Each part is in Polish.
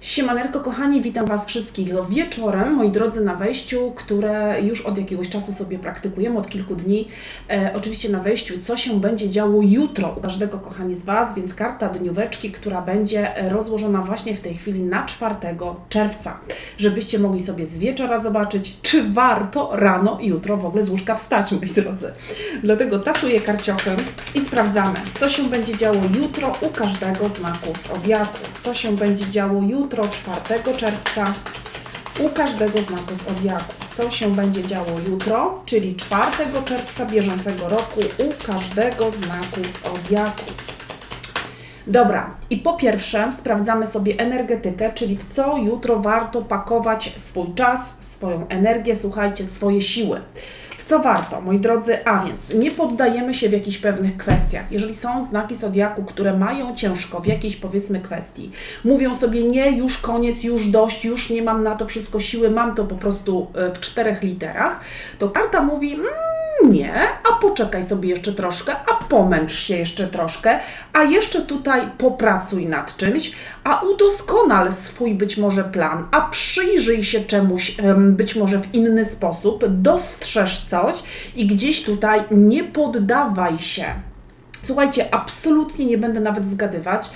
Siemaneczko kochani, witam Was wszystkich wieczorem, moi drodzy, na wejściu, które już od jakiegoś czasu sobie praktykujemy, od kilku dni. E, oczywiście na wejściu, co się będzie działo jutro u każdego kochani z Was, więc karta dnióweczki, która będzie rozłożona właśnie w tej chwili na 4 czerwca, żebyście mogli sobie z wieczora zobaczyć, czy warto rano jutro w ogóle z łóżka wstać, moi drodzy. Dlatego tasuję karciochem i sprawdzamy, co się będzie działo jutro u każdego znaku zodiaku, co się będzie działo jutro jutro, 4 czerwca, u każdego znaku zodiaku. Co się będzie działo jutro, czyli 4 czerwca bieżącego roku, u każdego znaku zodiaku. Dobra, i po pierwsze sprawdzamy sobie energetykę, czyli w co jutro warto pakować swój czas, swoją energię, słuchajcie, swoje siły co warto, moi drodzy, a więc nie poddajemy się w jakichś pewnych kwestiach. Jeżeli są znaki zodiaku, które mają ciężko w jakiejś powiedzmy kwestii, mówią sobie nie, już koniec, już dość, już nie mam na to wszystko siły, mam to po prostu e, w czterech literach, to karta mówi mm, nie, a poczekaj sobie jeszcze troszkę, a pomęcz się jeszcze troszkę, a jeszcze tutaj popracuj nad czymś, a udoskonal swój być może plan, a przyjrzyj się czemuś być może w inny sposób, dostrzeż coś i gdzieś tutaj nie poddawaj się. Słuchajcie, absolutnie nie będę nawet zgadywać,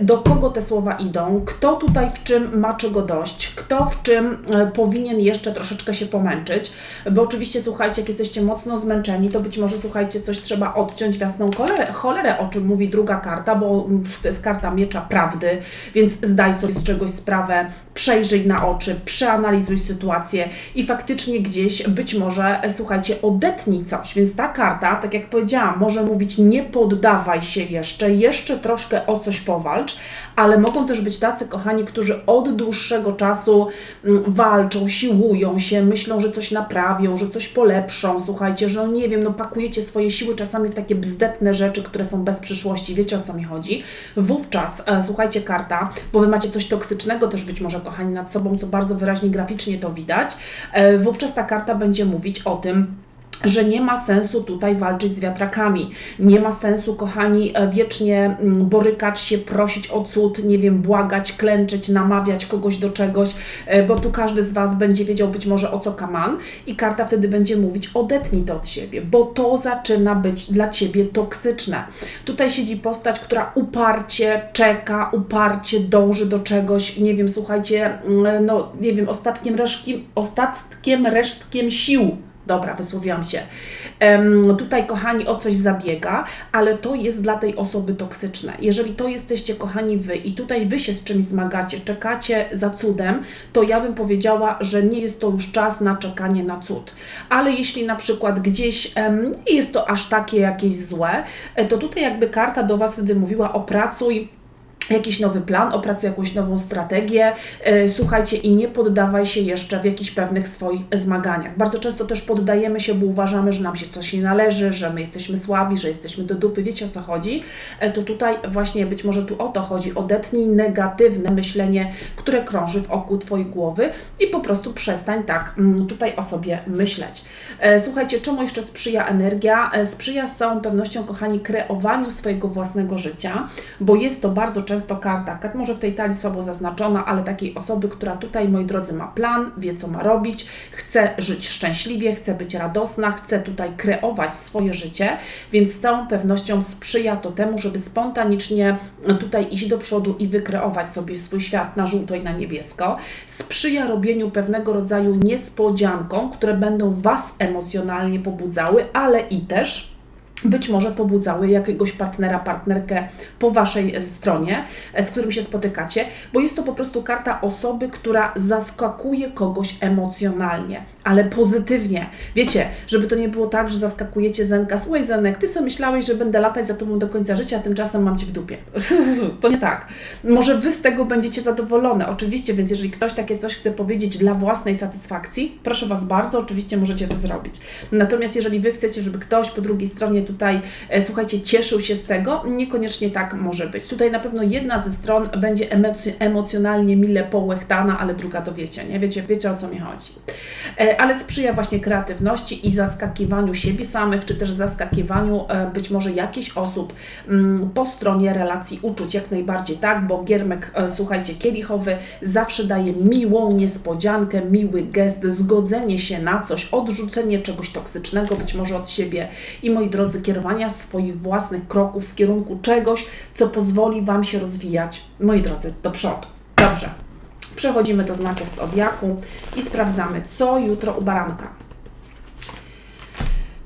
do kogo te słowa idą, kto tutaj w czym ma czego dość, kto w czym e, powinien jeszcze troszeczkę się pomęczyć, bo oczywiście, słuchajcie, jak jesteście mocno zmęczeni, to być może, słuchajcie, coś trzeba odciąć w jasną cholerę, cholerę, o czym mówi druga karta, bo to jest karta miecza prawdy, więc zdaj sobie z czegoś sprawę, przejrzyj na oczy, przeanalizuj sytuację i faktycznie gdzieś być może, e, słuchajcie, odetnij coś, więc ta karta, tak jak powiedziałam, może mówić nie poddawaj się jeszcze, jeszcze troszkę o coś powalcz, ale mogą też być tacy kochani, którzy od dłuższego czasu mm, walczą, siłują się, myślą, że coś naprawią, że coś polepszą. Słuchajcie, że nie wiem, no pakujecie swoje siły czasami w takie bzdetne rzeczy, które są bez przyszłości. Wiecie o co mi chodzi? Wówczas, e, słuchajcie, karta, bo wy macie coś toksycznego też być może, kochani, nad sobą, co bardzo wyraźnie graficznie to widać. E, wówczas ta karta będzie mówić o tym, że nie ma sensu tutaj walczyć z wiatrakami. Nie ma sensu, kochani, e, wiecznie mm, borykać się, prosić o cud, nie wiem, błagać, klęczeć, namawiać kogoś do czegoś, e, bo tu każdy z Was będzie wiedział być może o co kaman i karta wtedy będzie mówić, odetnij to od siebie, bo to zaczyna być dla Ciebie toksyczne. Tutaj siedzi postać, która uparcie czeka, uparcie dąży do czegoś, nie wiem, słuchajcie, mm, no nie wiem, ostatkiem resztkiem, ostatkiem resztkiem sił Dobra, wysłowiłam się. Um, tutaj, kochani, o coś zabiega, ale to jest dla tej osoby toksyczne. Jeżeli to jesteście, kochani, wy i tutaj wy się z czymś zmagacie, czekacie za cudem, to ja bym powiedziała, że nie jest to już czas na czekanie na cud. Ale jeśli na przykład gdzieś um, jest to aż takie jakieś złe, e, to tutaj jakby karta do Was wtedy mówiła opracuj jakiś nowy plan, opracuj jakąś nową strategię, e, słuchajcie i nie poddawaj się jeszcze w jakichś pewnych swoich zmaganiach. Bardzo często też poddajemy się, bo uważamy, że nam się coś nie należy, że my jesteśmy słabi, że jesteśmy do dupy, wiecie o co chodzi? E, to tutaj właśnie być może tu o to chodzi, odetnij negatywne myślenie, które krąży wokół Twojej głowy i po prostu przestań tak mm, tutaj o sobie myśleć. E, słuchajcie, czemu jeszcze sprzyja energia? Sprzyja z całą pewnością, kochani, kreowaniu swojego własnego życia, bo jest to bardzo często często karta, może w tej talii słabo zaznaczona, ale takiej osoby, która tutaj, moi drodzy, ma plan, wie co ma robić, chce żyć szczęśliwie, chce być radosna, chce tutaj kreować swoje życie, więc z całą pewnością sprzyja to temu, żeby spontanicznie tutaj iść do przodu i wykreować sobie swój świat na żółto i na niebiesko. Sprzyja robieniu pewnego rodzaju niespodziankom, które będą Was emocjonalnie pobudzały, ale i też być może pobudzały jakiegoś partnera, partnerkę po Waszej stronie, e, z którym się spotykacie, bo jest to po prostu karta osoby, która zaskakuje kogoś emocjonalnie, ale pozytywnie. Wiecie, żeby to nie było tak, że zaskakujecie Zenka, słuchaj Zenek, Ty sobie myślałeś, że będę latać za Tobą do końca życia, a tymczasem mam Cię w dupie. to nie tak. Może Wy z tego będziecie zadowolone, oczywiście, więc jeżeli ktoś takie coś chce powiedzieć dla własnej satysfakcji, proszę Was bardzo, oczywiście możecie to zrobić. Natomiast jeżeli Wy chcecie, żeby ktoś po drugiej stronie tutaj, e, słuchajcie, cieszył się z tego. Niekoniecznie tak może być. Tutaj na pewno jedna ze stron będzie emoc emocjonalnie mile połechtana, ale druga to wiecie, nie? Wiecie, wiecie o co mi chodzi. E, ale sprzyja właśnie kreatywności i zaskakiwaniu siebie samych, czy też zaskakiwaniu e, być może jakichś osób mm, po stronie relacji uczuć, jak najbardziej tak, bo giermek, słuchajcie, kielichowy zawsze daje miłą niespodziankę, miły gest, zgodzenie się na coś, odrzucenie czegoś toksycznego, być może od siebie i moi drodzy, kierowania swoich własnych kroków w kierunku czegoś, co pozwoli Wam się rozwijać, moi drodzy, do przodu. Dobrze. Przechodzimy do znaków zodiaku i sprawdzamy, co jutro u baranka.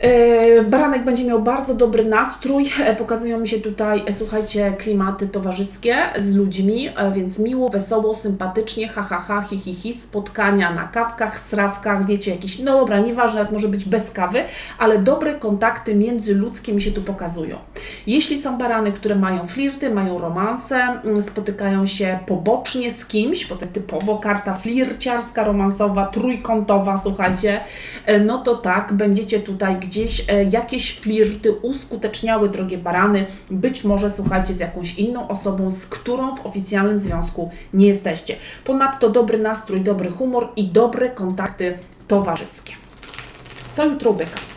E, baranek będzie miał bardzo dobry nastrój. E, pokazują mi się tutaj, e, słuchajcie, klimaty towarzyskie z ludźmi, więc miło, wesoło, sympatycznie, ha, ha, ha, hi, hi, hi, spotkania na kawkach, srawkach, wiecie, jakieś, no dobra, nieważne, nawet może być bez kawy, ale dobre kontakty międzyludzkie mi się tu pokazują. Jeśli są barany, które mają flirty, mają romanse, mm, spotykają się pobocznie z kimś, bo to jest typowo karta flirciarska, romansowa, trójkątowa, słuchajcie, no to tak, będziecie tutaj gdzieś e, jakieś flirty uskuteczniały, drogie barany, być może słuchajcie z jakąś inną osobą, z którą w oficjalnym związku nie jesteście. Ponadto dobry nastrój, dobry humor i dobre kontakty towarzyskie. Co jutro byka?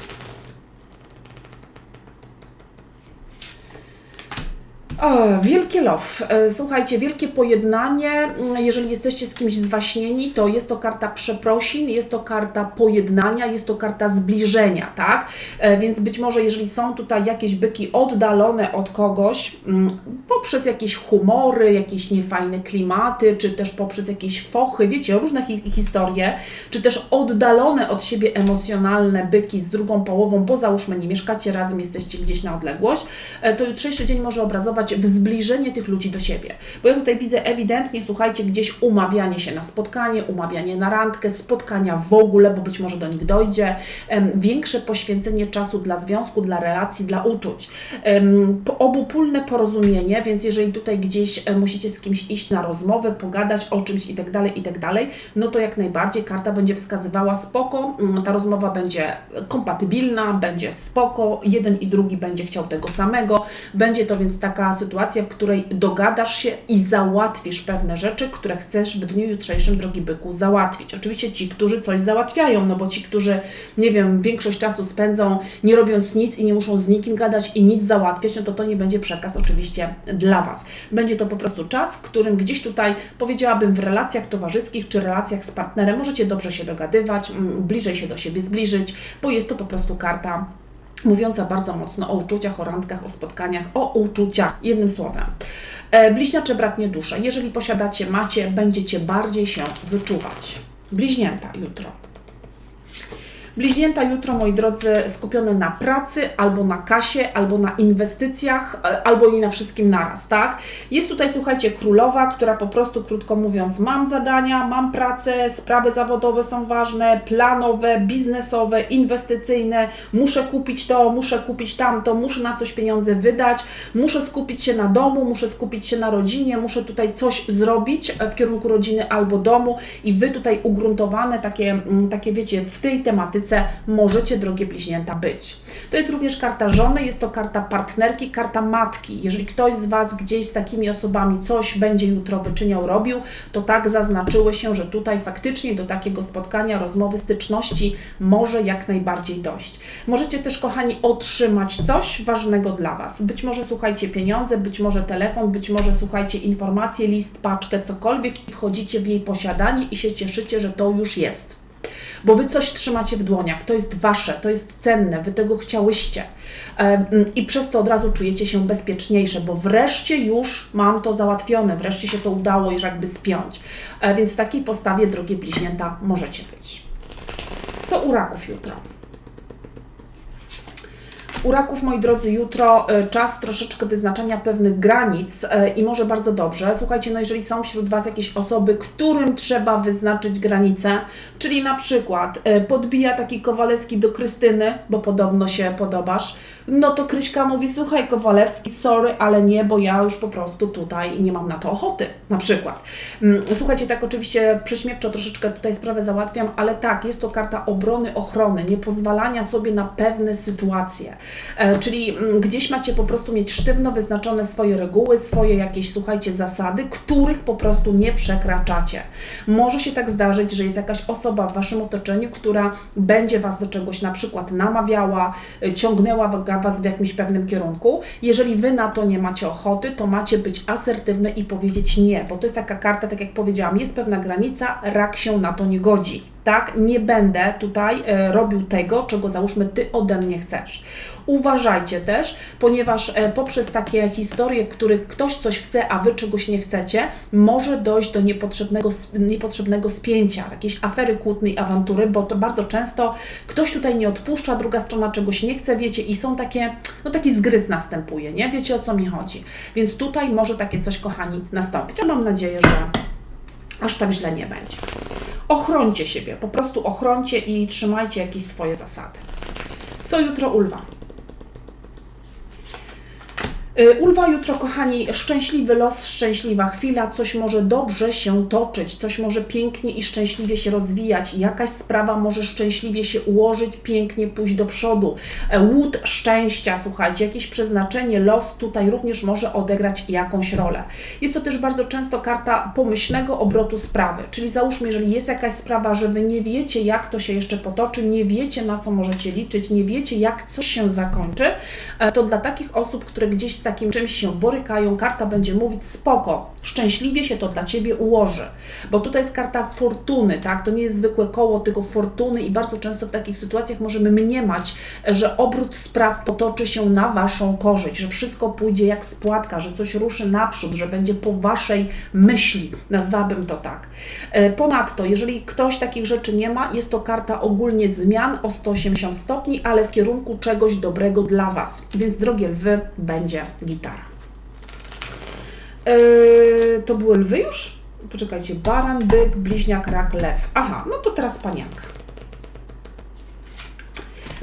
O, wielkie love. Słuchajcie, wielkie pojednanie. Mm, jeżeli jesteście z kimś zwaśnieni, to jest to karta przeprosin, jest to karta pojednania, jest to karta zbliżenia, tak? E, więc być może, jeżeli są tutaj jakieś byki oddalone od kogoś, mm, poprzez jakieś humory, jakieś niefajne klimaty, czy też poprzez jakieś fochy, wiecie, różne hi historie, czy też oddalone od siebie emocjonalne byki z drugą połową, bo załóżmy nie mieszkacie razem, jesteście gdzieś na odległość, e, to jutrzejszy dzień może obrazować w zbliżenie tych ludzi do siebie. Bo ja tutaj widzę ewidentnie, słuchajcie, gdzieś umawianie się na spotkanie, umawianie na randkę, spotkania w ogóle, bo być może do nich dojdzie, większe poświęcenie czasu dla związku, dla relacji, dla uczuć. Obopólne porozumienie, więc jeżeli tutaj gdzieś e, musicie z kimś iść na rozmowę, pogadać o czymś i tak dalej, i tak no to jak najbardziej karta będzie wskazywała spoko, mm, ta rozmowa będzie kompatybilna, będzie spoko, jeden i drugi będzie chciał tego samego, będzie to więc taka sytuacja, w której dogadasz się i załatwisz pewne rzeczy, które chcesz w dniu jutrzejszym, drogi byku, załatwić. Oczywiście ci, którzy coś załatwiają, no bo ci, którzy, nie wiem, większość czasu spędzą nie robiąc nic i nie muszą z nikim gadać i nic załatwiać, no to to nie będzie przekaz oczywiście dla Was. Będzie to po prostu czas, w którym gdzieś tutaj, powiedziałabym, w relacjach towarzyskich czy relacjach z partnerem możecie dobrze się dogadywać, bliżej się do siebie zbliżyć, bo jest to po prostu karta mówiąca bardzo mocno o uczuciach, o randkach, o spotkaniach, o uczuciach, jednym słowem. E, bliźniacze bratnie dusze. Jeżeli posiadacie, macie, będziecie bardziej się wyczuwać. Bliźnięta jutro. Bliźnięta jutro, moi drodzy, skupione na pracy, albo na kasie, albo na inwestycjach, e, albo i na wszystkim naraz, tak? Jest tutaj, słuchajcie, królowa, która po prostu, krótko mówiąc, mam zadania, mam pracę, sprawy zawodowe są ważne, planowe, biznesowe, inwestycyjne, muszę kupić to, muszę kupić tamto, muszę na coś pieniądze wydać, muszę skupić się na domu, muszę skupić się na rodzinie, muszę tutaj coś zrobić w kierunku rodziny albo domu i Wy tutaj ugruntowane takie, mm, takie wiecie, w tej tematyce możecie, drogie bliźnięta, być. To jest również karta żony, jest to karta partnerki, karta matki. Jeżeli ktoś z Was gdzieś z takimi osobami coś będzie jutro wyczyniał, robił, to tak zaznaczyły się, że tutaj faktycznie do takiego spotkania, rozmowy, styczności może jak najbardziej dojść. Możecie też, kochani, otrzymać coś ważnego dla Was. Być może słuchajcie pieniądze, być może telefon, być może słuchajcie informacje, list, paczkę, cokolwiek i wchodzicie w jej posiadanie i się cieszycie, że to już jest bo Wy coś trzymacie w dłoniach, to jest Wasze, to jest cenne, Wy tego chciałyście i przez to od razu czujecie się bezpieczniejsze, bo wreszcie już mam to załatwione, wreszcie się to udało już jakby spiąć. E, więc w takiej postawie, drogie bliźnięta, możecie być. Co u raków jutro? U raków, moi drodzy, jutro e, czas troszeczkę wyznaczania pewnych granic e, i może bardzo dobrze. Słuchajcie, no jeżeli są wśród Was jakieś osoby, którym trzeba wyznaczyć granice, czyli na przykład e, podbija taki Kowalewski do Krystyny, bo podobno się podobasz, no to Kryśka mówi, słuchaj Kowalewski, sorry, ale nie, bo ja już po prostu tutaj nie mam na to ochoty, na przykład. Mm, słuchajcie, tak oczywiście prześmiewczo troszeczkę tutaj sprawę załatwiam, ale tak, jest to karta obrony, ochrony, nie pozwalania sobie na pewne sytuacje. E, czyli mm, gdzieś macie po prostu mieć sztywno wyznaczone swoje reguły, swoje jakieś, słuchajcie, zasady, których po prostu nie przekraczacie. Może się tak zdarzyć, że jest jakaś osoba w Waszym otoczeniu, która będzie Was do czegoś na przykład namawiała, y, ciągnęła Was w jakimś pewnym kierunku. Jeżeli Wy na to nie macie ochoty, to macie być asertywne i powiedzieć nie, bo to jest taka karta, tak jak powiedziałam, jest pewna granica, rak się na to nie godzi tak? Nie będę tutaj e, robił tego, czego załóżmy Ty ode mnie chcesz. Uważajcie też, ponieważ e, poprzez takie historie, w których ktoś coś chce, a Wy czegoś nie chcecie, może dojść do niepotrzebnego, niepotrzebnego spięcia, jakiejś afery kłótnej, awantury, bo to bardzo często ktoś tutaj nie odpuszcza, druga strona czegoś nie chce, wiecie, i są takie, no taki zgryz następuje, nie? Wiecie o co mi chodzi. Więc tutaj może takie coś, kochani, nastąpić. Ja mam nadzieję, że aż tak źle nie będzie. Ochrońcie siebie, po prostu ochrońcie i trzymajcie jakieś swoje zasady. Co jutro ulwa? Y, Ulwa jutro, kochani, szczęśliwy los, szczęśliwa chwila, coś może dobrze się toczyć, coś może pięknie i szczęśliwie się rozwijać, jakaś sprawa może szczęśliwie się ułożyć, pięknie pójść do przodu. E, łód szczęścia, słuchajcie, jakieś przeznaczenie, los tutaj również może odegrać jakąś rolę. Jest to też bardzo często karta pomyślnego obrotu sprawy, czyli załóżmy, jeżeli jest jakaś sprawa, że Wy nie wiecie, jak to się jeszcze potoczy, nie wiecie, na co możecie liczyć, nie wiecie, jak coś się zakończy, e, to dla takich osób, które gdzieś takim czymś się borykają, karta będzie mówić spoko, szczęśliwie się to dla Ciebie ułoży, bo tutaj jest karta fortuny, tak, to nie jest zwykłe koło, tylko fortuny i bardzo często w takich sytuacjach możemy mniemać, że obrót spraw potoczy się na Waszą korzyść, że wszystko pójdzie jak spłatka, że coś ruszy naprzód, że będzie po Waszej myśli, nazwałabym to tak. E, ponadto, jeżeli ktoś takich rzeczy nie ma, jest to karta ogólnie zmian o 180 stopni, ale w kierunku czegoś dobrego dla Was, więc drogie lwy, będzie gitara. Yy, to były lwy już? Poczekajcie, baran, byk, bliźniak, rak, lew. Aha, no to teraz panienka.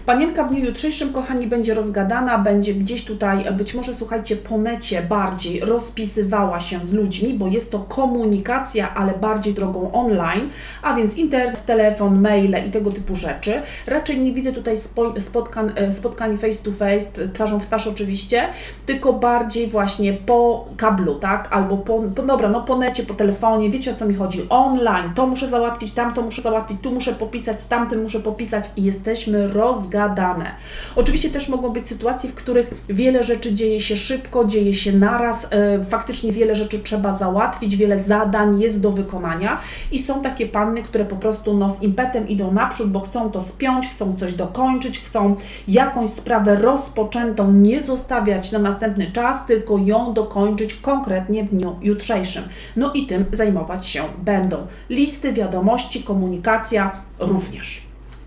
Panienka w dniu jutrzejszym, kochani, będzie rozgadana, będzie gdzieś tutaj, być może słuchajcie, po necie bardziej rozpisywała się z ludźmi, bo jest to komunikacja, ale bardziej drogą online, a więc internet, telefon, maile i tego typu rzeczy. Raczej nie widzę tutaj spotkań, e, spotkań face to face, twarzą w twarz oczywiście, tylko bardziej właśnie po kablu, tak? Albo po, po dobra, no po necie, po telefonie, wiecie o co mi chodzi, online, to muszę załatwić, tam to muszę załatwić, tu muszę popisać, z tamtym muszę popisać i jesteśmy rozgadani zgadane. Oczywiście też mogą być sytuacje, w których wiele rzeczy dzieje się szybko, dzieje się naraz, e, faktycznie wiele rzeczy trzeba załatwić, wiele zadań jest do wykonania i są takie panny, które po prostu no, z impetem idą naprzód, bo chcą to spiąć, chcą coś dokończyć, chcą jakąś sprawę rozpoczętą nie zostawiać na następny czas, tylko ją dokończyć konkretnie w dniu jutrzejszym. No i tym zajmować się będą. Listy, wiadomości, komunikacja również.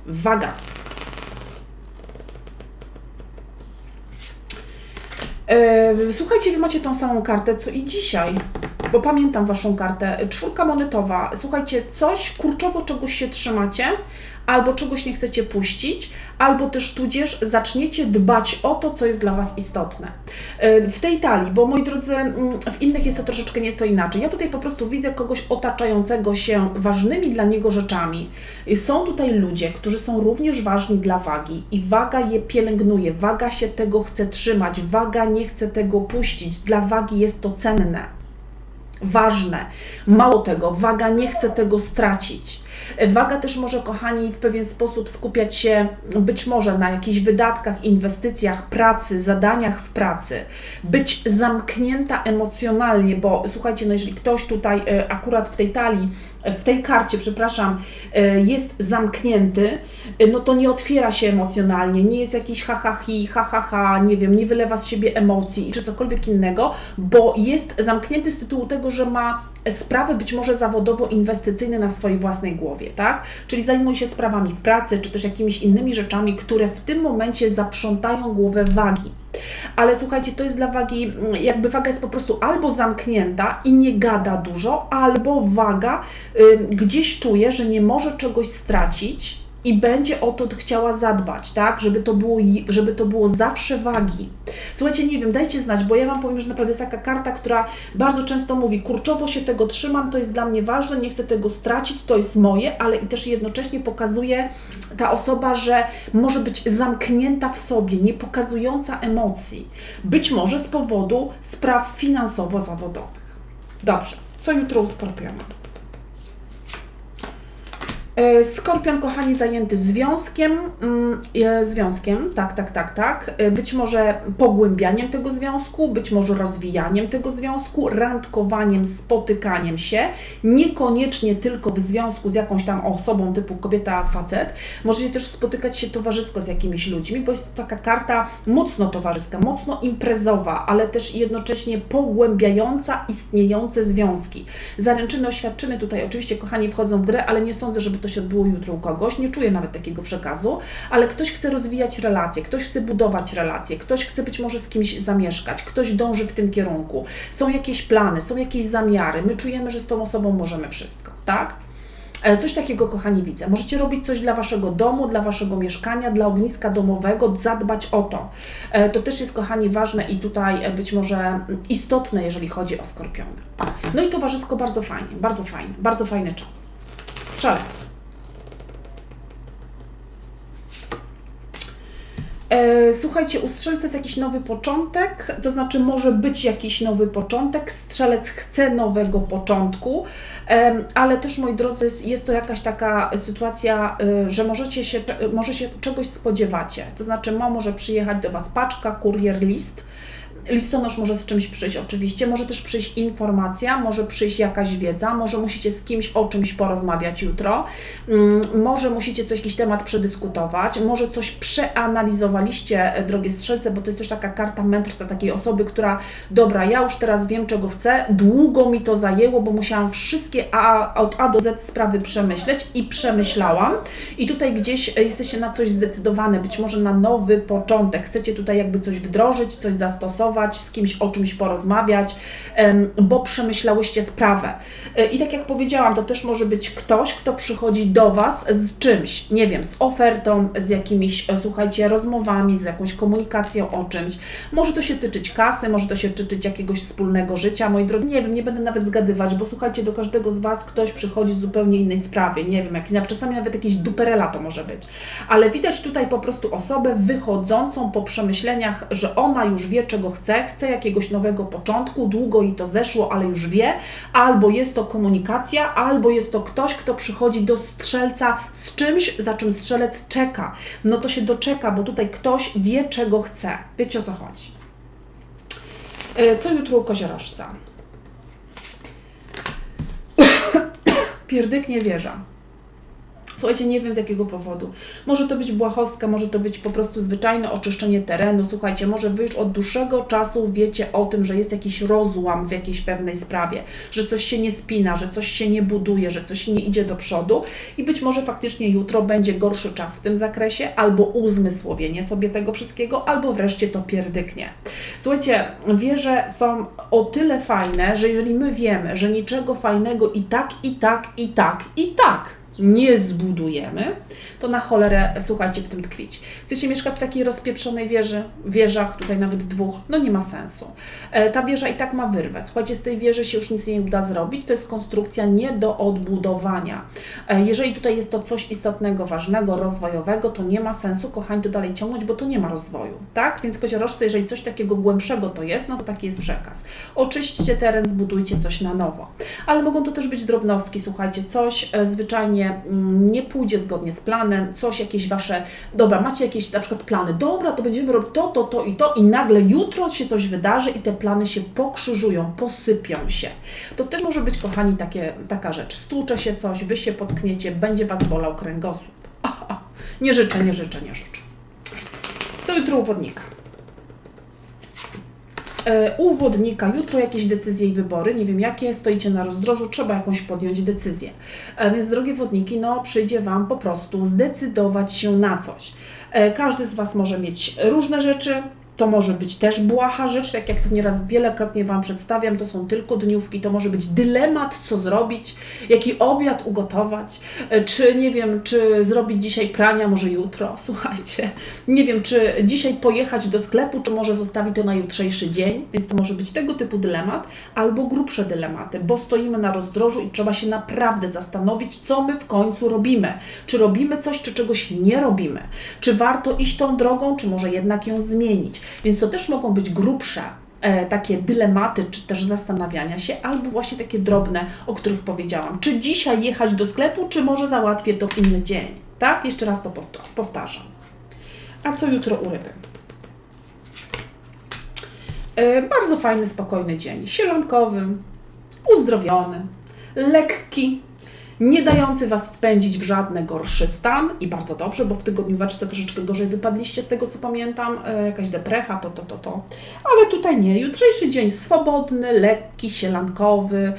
Waga. Słuchajcie, wy macie tą samą kartę, co i dzisiaj, bo pamiętam waszą kartę. Czwórka monetowa. Słuchajcie, coś kurczowo czegoś się trzymacie, albo czegoś nie chcecie puścić, albo też tudzież zaczniecie dbać o to, co jest dla Was istotne. E, w tej talii, bo moi drodzy, mm, w innych jest to troszeczkę nieco inaczej. Ja tutaj po prostu widzę kogoś otaczającego się ważnymi dla niego rzeczami. Są tutaj ludzie, którzy są również ważni dla wagi i waga je pielęgnuje, waga się tego chce trzymać, waga nie chce tego puścić. Dla wagi jest to cenne ważne. Mało tego, waga nie chce tego stracić. Waga też może, kochani, w pewien sposób skupiać się być może na jakichś wydatkach, inwestycjach, pracy, zadaniach w pracy, być zamknięta emocjonalnie, bo słuchajcie, no jeżeli ktoś tutaj e, akurat w tej talii, w tej karcie, przepraszam, e, jest zamknięty, e, no to nie otwiera się emocjonalnie, nie jest jakiś ha ha hi, ha ha ha, nie wiem, nie wylewa z siebie emocji czy cokolwiek innego, bo jest zamknięty z tytułu tego, że ma sprawy być może zawodowo-inwestycyjne na swojej własnej głowie, tak? Czyli zajmuje się sprawami w pracy, czy też jakimiś innymi rzeczami, które w tym momencie zaprzątają głowę wagi. Ale słuchajcie, to jest dla wagi, mm, jakby waga jest po prostu albo zamknięta i nie gada dużo, albo waga y, gdzieś czuje, że nie może czegoś stracić, i będzie o to chciała zadbać, tak? Żeby to było, żeby to było zawsze wagi. Słuchajcie, nie wiem, dajcie znać, bo ja Wam powiem, że naprawdę jest taka karta, która bardzo często mówi, kurczowo się tego trzymam, to jest dla mnie ważne, nie chcę tego stracić, to jest moje, ale i też jednocześnie pokazuje ta osoba, że może być zamknięta w sobie, nie pokazująca emocji. Być może z powodu spraw finansowo-zawodowych. Dobrze, co jutro u Skorpiona? E, Skorpion, kochani, zajęty związkiem, mm, e, związkiem, tak, tak, tak, tak, e, być może pogłębianiem tego związku, być może rozwijaniem tego związku, randkowaniem, spotykaniem się, niekoniecznie tylko w związku z jakąś tam osobą typu kobieta, facet, możecie też spotykać się towarzysko z jakimiś ludźmi, bo jest to taka karta mocno towarzyska, mocno imprezowa, ale też jednocześnie pogłębiająca istniejące związki. Zaręczyny, oświadczyny tutaj oczywiście, kochani, wchodzą w grę, ale nie sądzę, żeby to się odbyło jutro u kogoś, nie czuję nawet takiego przekazu, ale ktoś chce rozwijać relacje, ktoś chce budować relacje, ktoś chce być może z kimś zamieszkać, ktoś dąży w tym kierunku. Są jakieś plany, są jakieś zamiary, my czujemy, że z tą osobą możemy wszystko, tak? E, coś takiego, kochani, widzę. Możecie robić coś dla waszego domu, dla waszego mieszkania, dla ogniska domowego, zadbać o to. E, to też jest, kochani, ważne i tutaj e, być może istotne, jeżeli chodzi o skorpiony. No i towarzysko bardzo fajnie, bardzo fajnie, bardzo fajny czas. Strzelec. Słuchajcie, u strzelca jest jakiś nowy początek, to znaczy może być jakiś nowy początek. Strzelec chce nowego początku, ale też, moi drodzy, jest to jakaś taka sytuacja, e, że możecie się, może się czegoś spodziewacie. To znaczy, ma może przyjechać do Was paczka, kurier, list Listonosz może z czymś przyjść oczywiście, może też przyjść informacja, może przyjść jakaś wiedza, może musicie z kimś o czymś porozmawiać jutro, mm, może musicie coś, jakiś temat przedyskutować, może coś przeanalizowaliście, e, drogie strzelce, bo to jest też taka karta mędrca takiej osoby, która dobra, ja już teraz wiem czego chcę, długo mi to zajęło, bo musiałam wszystkie A, od A do Z sprawy przemyśleć i przemyślałam. I tutaj gdzieś jesteście na coś zdecydowane, być może na nowy początek, chcecie tutaj jakby coś wdrożyć, coś zastosować, z kimś o czymś porozmawiać, bo przemyślałyście sprawę. E, I tak jak powiedziałam, to też może być ktoś, kto przychodzi do Was z czymś, nie wiem, z ofertą, z jakimiś, e, słuchajcie, rozmowami, z jakąś komunikacją o czymś. Może to się tyczyć kasy, może to się tyczyć jakiegoś wspólnego życia. Moi drodzy, nie wiem, nie będę nawet zgadywać, bo słuchajcie, do każdego z Was ktoś przychodzi z zupełnie innej sprawie. Nie wiem, jak, czasami nawet jakieś duperela to może być. Ale widać tutaj po prostu osobę wychodzącą po przemyśleniach, że ona już wie, czego chce chce, chce jakiegoś nowego początku, długo jej to zeszło, ale już wie, albo jest to komunikacja, albo jest to ktoś, kto przychodzi do strzelca z czymś, za czym strzelec czeka. No to się doczeka, bo tutaj ktoś wie, czego chce. Wiecie o co chodzi. E, co jutro u koziorożca? Pierdyknie wieża. Słuchajcie, nie wiem z jakiego powodu. Może to być błahostka, może to być po prostu zwyczajne oczyszczenie terenu. Słuchajcie, może wy już od dłuższego czasu wiecie o tym, że jest jakiś rozłam w jakiejś pewnej sprawie, że coś się nie spina, że coś się nie buduje, że coś nie idzie do przodu i być może faktycznie jutro będzie gorszy czas w tym zakresie, albo uzmysłowienie sobie tego wszystkiego, albo wreszcie to pierdyknie. Słuchajcie, wieże są o tyle fajne, że jeżeli my wiemy, że niczego fajnego i tak, i tak, i tak, i tak nie zbudujemy, to na cholerę, słuchajcie, w tym tkwić. Chcecie mieszkać w takiej rozpieprzonej wieży, wieżach, tutaj nawet dwóch, no nie ma sensu. E, ta wieża i tak ma wyrwę. Słuchajcie, z tej wieży się już nic nie uda zrobić, to jest konstrukcja nie do odbudowania. E, jeżeli tutaj jest to coś istotnego, ważnego, rozwojowego, to nie ma sensu, kochani, to dalej ciągnąć, bo to nie ma rozwoju, tak? Więc koziorożce, jeżeli coś takiego głębszego to jest, no to taki jest przekaz. Oczyśćcie teren, zbudujcie coś na nowo. Ale mogą to też być drobnostki, słuchajcie, coś e, zwyczajnie Mm, nie pójdzie zgodnie z planem, coś, jakieś Wasze, dobra, macie jakieś na przykład plany, dobra, to będziemy robić to, to, to i to i nagle jutro się coś wydarzy i te plany się pokrzyżują, posypią się. To też może być, kochani, takie, taka rzecz. Stłucze się coś, Wy się potkniecie, będzie Was bolał kręgosłup. Nie życzę, nie życzę, nie życzę. Co jutro uwodnika? E, u wodnika jutro jakieś decyzje i wybory, nie wiem jakie, stoicie na rozdrożu, trzeba jakąś podjąć decyzję. E, więc drogie wodniki, no przyjdzie Wam po prostu zdecydować się na coś. E, każdy z Was może mieć różne rzeczy, To może być też błaha rzecz, tak jak to nieraz wielokrotnie Wam przedstawiam, to są tylko dniówki, to może być dylemat, co zrobić, jaki obiad ugotować, e, czy nie wiem, czy zrobić dzisiaj prania, może jutro, słuchajcie, nie wiem, czy dzisiaj pojechać do sklepu, czy może zostawić to na jutrzejszy dzień, więc to może być tego typu dylemat, albo grubsze dylematy, bo stoimy na rozdrożu i trzeba się naprawdę zastanowić, co my w końcu robimy. Czy robimy coś, czy czegoś nie robimy? Czy warto iść tą drogą, czy może jednak ją zmienić? Więc to też mogą być grubsze e, takie dylematy, czy też zastanawiania się, albo właśnie takie drobne, o których powiedziałam. Czy dzisiaj jechać do sklepu, czy może załatwię to w inny dzień? Tak? Jeszcze raz to powtarzam. A co jutro u ryby? E, bardzo fajny, spokojny dzień. Sielankowy, uzdrowiony, lekki, nie dający Was wpędzić w żadny gorszy stan i bardzo dobrze, bo w tygodnióweczce troszeczkę gorzej wypadliście z tego co pamiętam, e, jakaś deprecha, to, to, to, to, ale tutaj nie. Jutrzejszy dzień swobodny, lekki, sielankowy,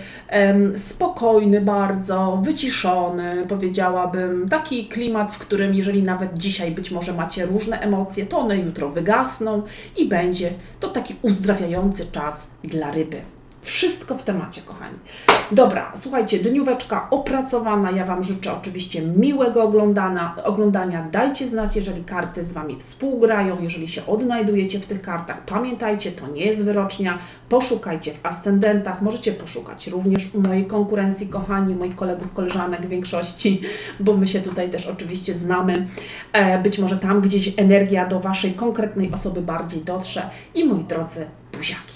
spokojny bardzo, wyciszony, powiedziałabym, taki klimat, w którym jeżeli nawet dzisiaj być może macie różne emocje, to one jutro wygasną i będzie to taki uzdrawiający czas dla ryby. Wszystko w temacie, kochani. Dobra, słuchajcie, dnióweczka opracowana. Ja Wam życzę oczywiście miłego oglądania. oglądania. Dajcie znać, jeżeli karty z Wami współgrają, jeżeli się odnajdujecie w tych kartach. Pamiętajcie, to nie jest wyrocznia. Poszukajcie w ascendentach. Możecie poszukać również u mojej konkurencji, kochani, moich kolegów, koleżanek w większości, bo my się tutaj też oczywiście znamy. E, być może tam gdzieś energia do Waszej konkretnej osoby bardziej dotrze. I moi drodzy, buziaki.